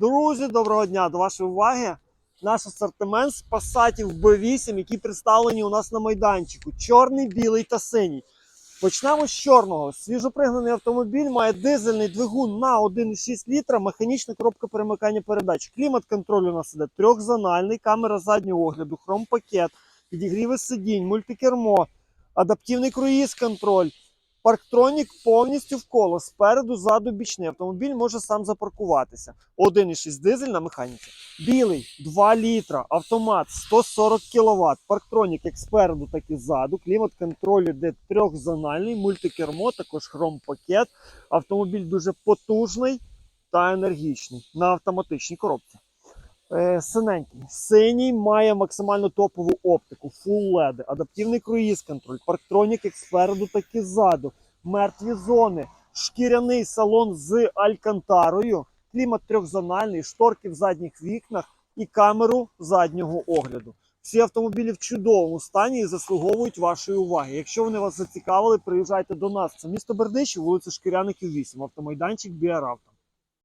Друзі, доброго дня! До вашої уваги наш асортимент з пасатів B8, які представлені у нас на майданчику. Чорний, білий та синій. Почнемо з чорного. Свіжопригнаний автомобіль має дизельний двигун на 1,6 літра, механічна коробка перемикання передач. Клімат-контроль у нас іде трьохзональний, камера заднього огляду, хромпакет, підігріви сидінь, мультикермо, адаптивний круїз-контроль. Парктронік повністю в коло, спереду, ззаду бічний. Автомобіль може сам запаркуватися. 1,6 дизель на механіці. Білий 2 літра, автомат 140 кВт. Парктронік як спереду, так і ззаду. Клімат-контроль іде трьохзональний, мультикермо, також хромпакет. Автомобіль дуже потужний та енергічний на автоматичній коробці. Е, синенький. Синій має максимально топову оптику, Full LED, адаптивний круїз-контроль, парктронік як спереду, так і ззаду, мертві зони, шкіряний салон з алькантарою, клімат трьохзональний, шторки в задніх вікнах і камеру заднього огляду. Всі автомобілі в чудовому стані і заслуговують вашої уваги. Якщо вони вас зацікавили, приїжджайте до нас. Це місто Бердичів, вулиця Шкіряників 8, автомайданчик Біаравто.